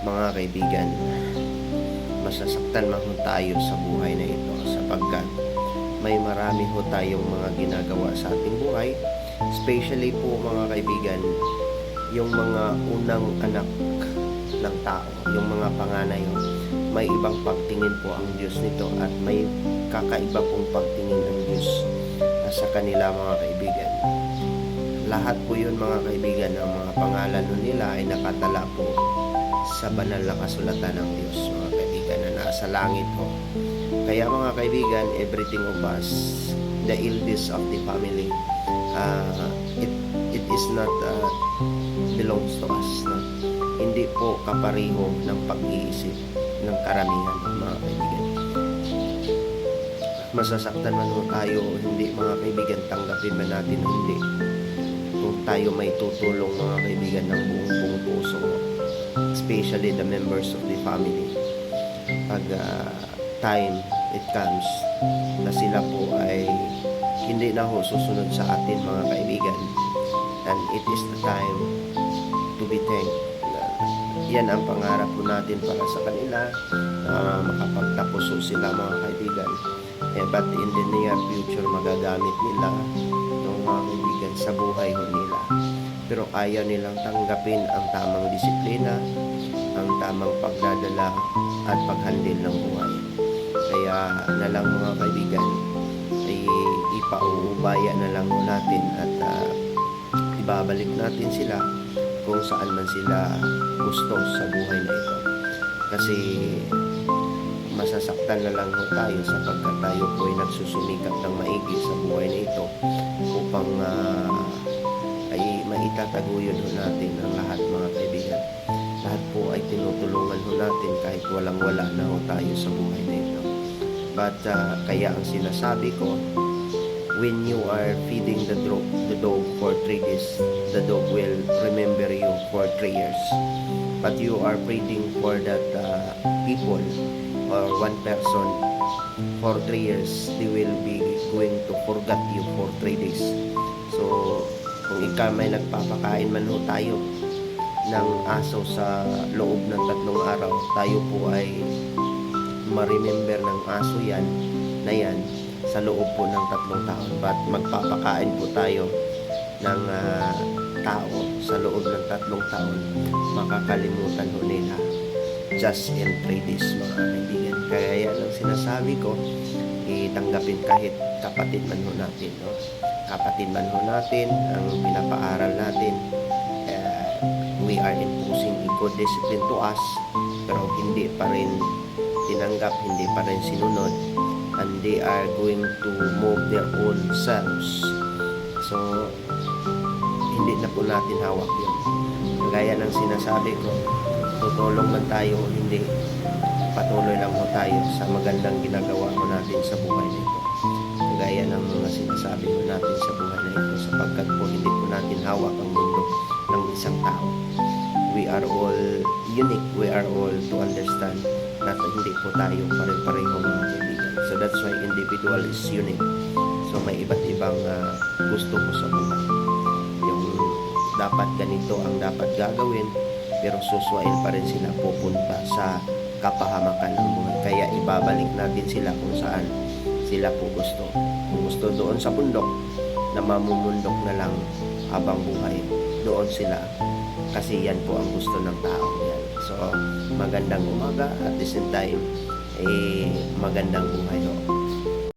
mga kaibigan, masasaktan man ho tayo sa buhay na ito sapagkat may marami ho tayong mga ginagawa sa ating buhay. Especially po mga kaibigan, yung mga unang anak ng tao, yung mga panganay may ibang pagtingin po ang Diyos nito at may kakaiba pong pagtingin ng Diyos sa kanila mga kaibigan. Lahat po yun mga kaibigan, ang mga pangalan nila ay nakatala po sa banal na kasulatan ng Diyos mga kaibigan na nasa langit ho. Kaya mga kaibigan, everything of us, the eldest of the family, uh, it, it is not uh, belongs to us. No? Hindi po kapariho ng pag-iisip ng karamihan mga kaibigan. Masasaktan man ho tayo o hindi mga kaibigan, tanggapin man natin o hindi. Kung tayo may tutulong mga kaibigan ng buong buong puso, especially the members of the family, pag uh, time it comes na sila po ay hindi na ho susunod sa atin mga kaibigan. And it is the time to be thanked. Yan ang pangarap po natin para sa kanila na makapagtapos ho sila mga kaibigan. Eh, but in the near future magagamit nila yung mga kaibigan sa buhay ho nila. Pero ayaw nilang tanggapin ang tamang disiplina ang tamang pagdadala at paghandle ng buhay. Kaya na lang mga kaibigan ay ipauubaya na lang natin at ah, ibabalik natin sila kung saan man sila gusto sa buhay na ito. Kasi masasaktan na lang tayo sapagkat tayo po ay nagsusumikap ng maigi sa buhay na ito upang ah, ay maitataguyod natin ang lahat tinutulungan ho natin kahit walang wala na ho tayo sa buhay na ito but ah, kaya ang sinasabi ko when you are feeding the dog, the dog for three days, the dog will remember you for three years. But you are feeding for that uh, people or one person for three years, they will be going to forget you for three days. So, kung ikaw may nagpapakain man ho tayo ng aso sa loob ng tatlong araw, tayo po ay ma-remember ng aso yan na yan sa loob po ng tatlong taon. But magpapakain po tayo ng ah, tao sa loob ng tatlong taon, makakalimutan ho nila just in 3 days mga kaibigan. Kaya yan ang sinasabi ko, itanggapin kahit kapatid man ho natin. No? Kapatid man ho natin, ang pinapaaral natin, are imposing a good discipline to us, pero hindi pa rin tinanggap, hindi pa rin sinunod, and they are going to move their own selves. So, hindi na po natin hawak yun. Gaya ng sinasabi ko, tutulong man tayo hindi, patuloy lang mo tayo sa magandang ginagawa mo natin sa buhay na ito. Gaya ng mga sinasabi mo natin sa buhay na ito sapagkat po hindi po natin hawak ang mundo ng isang tao. We are all unique. We are all to understand na hindi po tayo pare-pareho mga kaibigan. So that's why individual is unique. So may iba't ibang ah, gusto mo sa buhay. Yung dapat ganito ang dapat gagawin pero suswain pa rin sila pupunta sa kapahamakan ng buhay. Kaya ibabalik natin sila kung saan sila po gusto. Kung gusto doon sa bundok na mamumundok na lang habang buhay, doon sila. Kasi yan po ang gusto ng tao. Yan. So, magandang umaga at the same time, eh, magandang buhay. No?